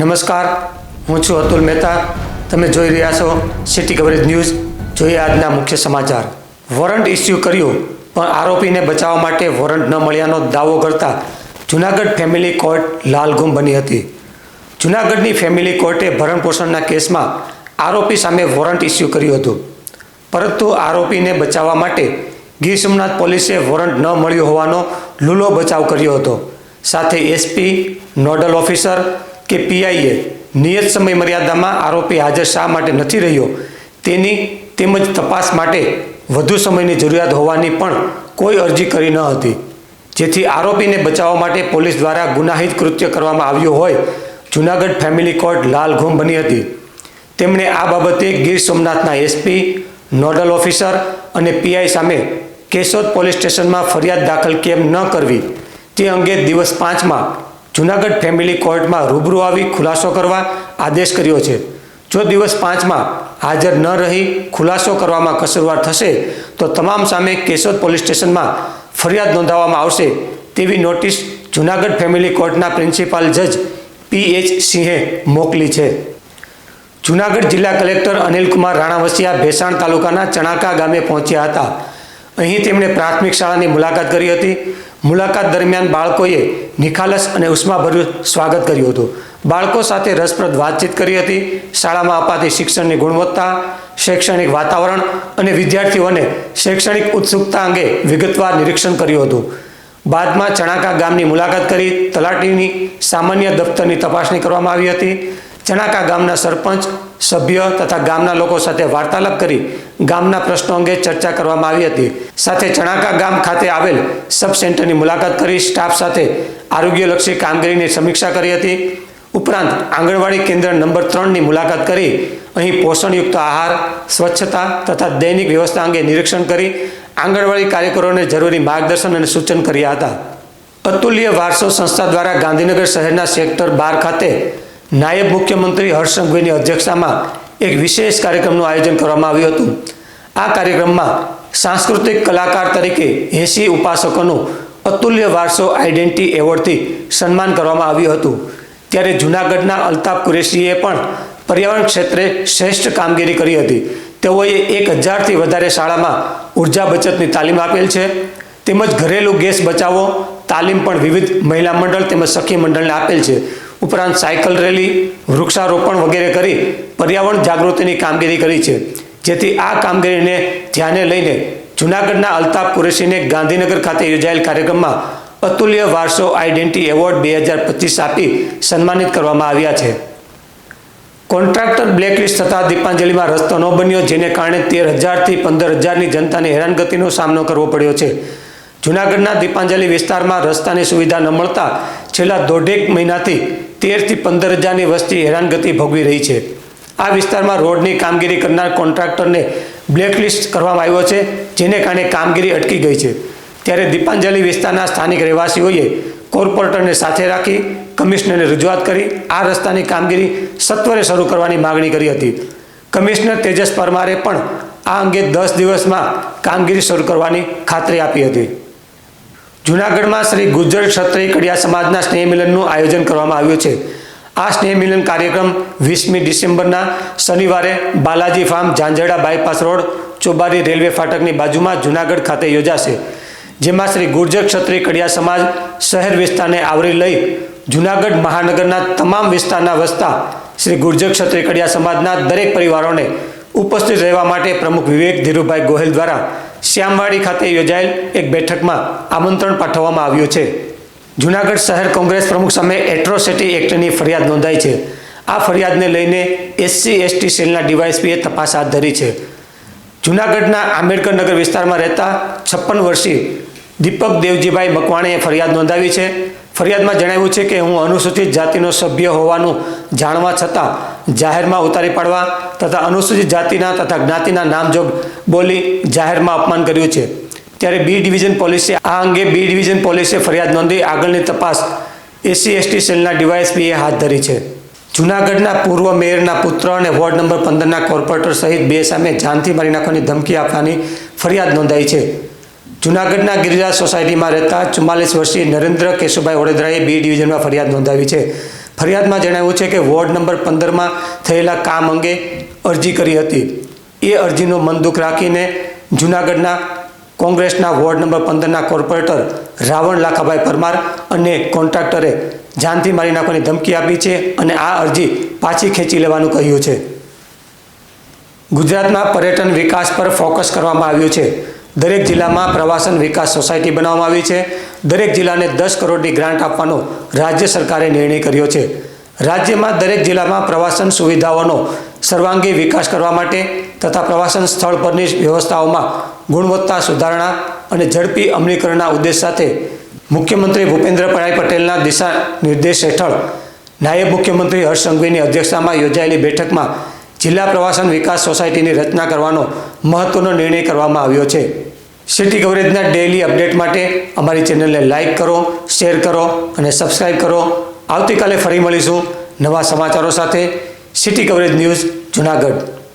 નમસ્કાર, હું છું અતુલ મહેતા. તમે જોઈ રહ્યા છો સિટી કવરેજ ન્યૂઝ. જોઈએ આજના મુખ્ય સમાચાર. વોરંટ ઇસ્યુ કર્યું, પણ આરોપીને બચાવવા માટે વોરંટ ન મળ્યાનો દાવો કરતા જુનાગઢ ફેમિલી કોર્ટ લાલઘુમ બની હતી. જુનાગઢની ફેમિલી કોર્ટે ભરણપોષણના કેસમાં આરોપી સામે વોરંટ ઇસ્યુ કર્યું હતું. પરંતુ આરોપીને બચાવવા માટે ગીર સોમનાથ પોલીસે વોરંટ ન મળ્યું હોવાનો લૂલો બચાવ કર્યો હતો. સાથે એસપી, નોડલ ઓફિસર કે પીઆઈએ નિયત સમય મર્યાદામાં આરોપી હાજર શા માટે નથી રહ્યો તેની તેમજ તપાસ માટે વધુ સમયની જરૂરિયાત હોવાની પણ કોઈ અરજી કરી ન હતી. જેથી આરોપીને બચાવવા માટે પોલીસ દ્વારા ગુનાહિત કૃત્ય કરવામાં આવ્યું હોય, જુનાગઢ ફેમિલી કોર્ટ લાલઘૂમ બની હતી. તેમણે આ બાબતે ગીર સોમનાથના એસપી, નોડલ ઓફિસર અને પીઆઈ સામે કેશોદ પોલીસ સ્ટેશનમાં ફરિયાદ દાખલ કેમ ન કરવી તે અંગે દિવસ પાંચમાં જુનાગઢ ફેમિલી કોર્ટમાં રૂબરૂ આવી ખુલાસો કરવા આદેશ કર્યો છે. જો દિવસ પાંચમાં હાજર ન રહી ખુલાસો કરવામાં કસૂરવાર થશે, તો તમામ સામે કેશોદ પોલીસ સ્ટેશનમાં ફરિયાદ નોંધાવવામાં આવશે તેવી નોટિસ જુનાગઢ ફેમિલી કોર્ટના પ્રિન્સિપાલ જજ પી એચ સિંહે મોકલી છે. જુનાગઢ જિલ્લા કલેક્ટર અનિલકુમાર રાણાવસિયા ભેસાણ તાલુકાના ચણાકા ગામે પહોંચ્યા હતા. અહીં તેમણે પ્રાથમિક શાળાની મુલાકાત કરી હતી. મુલાકાત દરમિયાન બાળકોએ નિખાલસ અને ઉષ્માભર્યું સ્વાગત કર્યું હતું. બાળકો સાથે રસપ્રદ વાતચીત કરી હતી. શાળામાં અપાતી શિક્ષણની ગુણવત્તા, શૈક્ષણિક વાતાવરણ અને વિદ્યાર્થીઓને શૈક્ષણિક ઉત્સુકતા અંગે વિગતવાર નિરીક્ષણ કર્યું હતું. બાદમાં ચણાકા ગામની મુલાકાત કરી તલાટીની સામાન્ય દફતરની તપાસણી કરવામાં આવી હતી. ચણાકા ગામના સરપંચ સભ્ય તથા ગામના લોકો સાથે વાર્તાલાપ કરી ગામના પ્રશ્નો અંગે ચર્ચા કરવામાં આવી હતી. સાથે ચણાકા ગામ ખાતે આવેલ સબ સેન્ટરની મુલાકાત કરી સ્ટાફ સાથે આરોગ્યલક્ષી કામગીરીની સમીક્ષા કરી હતી. ઉપરાંત આંગણવાડી કેન્દ્ર નંબર ત્રણની મુલાકાત કરી અહીં પોષણયુક્ત આહાર, સ્વચ્છતા તથા દૈનિક વ્યવસ્થા અંગે નિરીક્ષણ કરી આંગણવાડી કાર્યકરોને જરૂરી માર્ગદર્શન અને સૂચન કર્યા હતા. અતુલ્ય વારસો સંસ્થા દ્વારા ગાંધીનગર શહેરના સેક્ટર બાર ખાતે નાયબ મુખ્યમંત્રી હર્ષ સંઘવીની અધ્યક્ષતામાં એક વિશેષ કાર્યક્રમનું આયોજન કરવામાં આવ્યું હતું. આ કાર્યક્રમમાં સાંસ્કૃતિક કલાકાર તરીકે એસી ઉપાસકોનું અતુલ્ય વારસો આઈડેન્ટિટી એવોર્ડથી સન્માન કરવામાં આવ્યું હતું. ત્યારે જૂનાગઢના અલ્તાફ કુરેશીએ પણ પર્યાવરણ ક્ષેત્રે શ્રેષ્ઠ કામગીરી કરી હતી. તેઓએ એક હજારથી વધારે શાળામાં ઊર્જા બચતની તાલીમ આપેલ છે. તેમજ ઘરેલું ગેસ બચાવો, તાલીમ પણ વિવિધ મહિલા મંડળ તેમજ સખી મંડળને આપેલ છે. ઉપરાંત સાયકલ રેલી, વૃક્ષારોપણ વગેરે કરી પર્યાવરણ જાગૃતિની કામગીરી કરી છે. જેથી આ કામગીરીને ધ્યાને લઈને જૂનાગઢના અલ્તાફ કુરેશીને ગાંધીનગર ખાતે યોજાયેલ કાર્યક્રમમાં અતુલ્ય વારસો આઈડેન્ટિટી એવોર્ડ બે હજાર પચીસ આપી સન્માનિત કરવામાં આવ્યા છે. કોન્ટ્રાક્ટર બ્લેકલિસ્ટ થતા દીપાંજલિમાં રસ્તો ન બન્યો, જેને કારણે તેર હજારથી પંદર હજારની જનતાને હેરાનગતિનો સામનો કરવો પડ્યો છે. જૂનાગઢના દીપાંજલિ વિસ્તારમાં રસ્તાની સુવિધા ન મળતા છેલ્લા દોઢેક મહિનાથી તેરથી પંદર હજારની વસ્તી હેરાનગતિ ભોગવી રહી છે. આ વિસ્તારમાં રોડની કામગીરી કરનાર કોન્ટ્રાક્ટરને બ્લેકલિસ્ટ કરવામાં આવ્યો છે, જેને કારણે કામગીરી અટકી ગઈ છે. ત્યારે દીપાંજલિ વિસ્તારના સ્થાનિક રહેવાસીઓએ કોર્પોરેટરને સાથે રાખી કમિશનરને રજૂઆત કરી, આ રસ્તાની કામગીરી સત્વરે શરૂ કરવાની માગણી કરી હતી. કમિશનર તેજસ પરમારે પણ આ અંગે દસ દિવસમાં કામગીરી શરૂ કરવાની ખાતરી આપી હતી. જૂનાગઢમાં શ્રી ગુજ્જર ક્ષત્રિય કડિયા સમાજના સ્નેહ મિલનનું આયોજન કરવામાં આવ્યું છે. આ સ્નેહ મિલન કાર્યક્રમ વીસમી ડિસેમ્બરના શનિવારે Balaji farm Zanzarda bypass road, Chobari railway ફાટકની બાજુમાં જૂનાગઢ ખાતે યોજાશે. જેમાં શ્રી ગુર્જર ક્ષત્રિય કડિયા સમાજ શહેર વિસ્તારને આવરી લઈ જૂનાગઢ મહાનગરના તમામ વિસ્તારના વસતા શ્રી ગુર્જર ક્ષત્રિય કડિયા સમાજના દરેક પરિવારોને ઉપસ્થિત રહેવા માટે પ્રમુખ વિવેક ધીરુભાઈ ગોહિલ દ્વારા શ્યામવાડી ખાતે યોજાયેલ એક બેઠકમાં આમંત્રણ પાઠવવામાં આવ્યું છે. જૂનાગઢ શહેર કોંગ્રેસ પ્રમુખ સામે એટ્રોસિટી એક્ટની ફરિયાદ નોંધાઈ છે. આ ફરિયાદને લઈને એસસી, એસટી સેલના ડીવાયસપીએ તપાસ હાથ ધરી છે. જૂનાગઢના આંબેડકર નગર વિસ્તારમાં રહેતા છપ્પન વર્ષીય દીપક દેવજીભાઈ મકવાણીએ ફરિયાદ નોંધાવી છે. ફરિયાદમાં જણાવ્યું છે કે હું અનુસૂચિત જાતિનો સભ્ય હોવાનું જાણવા છતાં જાહેરમાં ઉતારી પાડવા તથા અનુસૂચિત જાતિના તથા જ્ઞાતિના નામજોગ બોલી જાહેરમાં અપમાન કર્યું છે. ત્યારે બી ડિવિઝન પોલીસે આ અંગે બી ડિવિઝન પોલીસે ફરિયાદ નોંધી આગળની તપાસ એસસી એસટી સેલના ડીવાયએસપીએ હાથ ધરી છે. જૂનાગઢના પૂર્વ મેયરના પુત્ર અને વોર્ડ નંબર પંદરના કોર્પોરેટર સહિત બે સામે જાનથી મારી નાખવાની ધમકી આપવાની ફરિયાદ નોંધાઈ છે. જૂનાગઢના ગિરિરાજ સોસાયટીમાં રહેતા ચુમ્માલીસ વર્ષીય નરેન્દ્ર કેશુભાઈ વડોદરાએ બી ડિવિઝનમાં ફરિયાદ નોંધાવી છે. ફરિયાદમાં જણાવ્યું છે કે વોર્ડ નંબર પંદરમાં થયેલા કામ અંગે અરજી કરી હતી. એ અરજીનો મનદુખ રાખીને જૂનાગઢના કોંગ્રેસના વોર્ડ નંબર પંદરના કોર્પોરેટર રાવણ લાખાભાઈ પરમાર અને કોન્ટ્રાક્ટરે જાનથી મારી નાખવાની ધમકી આપી છે અને આ અરજી પાછી ખેંચી લેવાનું કહ્યું છે. ગુજરાતમાં પર્યટન વિકાસ પર ફોકસ કરવામાં આવ્યું છે. દરેક જિલ્લામાં પ્રવાસન વિકાસ સોસાયટી બનાવવામાં આવી છે. દરેક જિલ્લાને દસ કરોડની ગ્રાન્ટ આપવાનો રાજ્ય સરકારે નિર્ણય કર્યો છે. રાજ્યમાં દરેક જિલ્લામાં પ્રવાસન સુવિધાઓનો સર્વાંગી વિકાસ કરવા માટે તથા પ્રવાસન સ્થળ પરની વ્યવસ્થાઓમાં ગુણવત્તા સુધારણા અને ઝડપી અમલીકરણના ઉદ્દેશ સાથે મુખ્યમંત્રી ભૂપેન્દ્રભાઈ પટેલના દિશા નિર્દેશ હેઠળ નાયબ મુખ્યમંત્રી હર્ષ સંઘવીની અધ્યક્ષતામાં યોજાયેલી બેઠકમાં જિલ્લા પ્રવાસન વિકાસ સોસાયટીની રચના કરવાનો મહત્વનો નિર્ણય કરવામાં આવ્યો છે. સિટી કવરેજના ડેઇલી અપડેટ માટે અમારી ચેનલને લાઇક કરો શેર કરો અને સબસ્ક્રાઇબ કરો. આવતીકાલે ફરી મળીશું નવા સમાચારો સાથે. City coverage news Junagadh.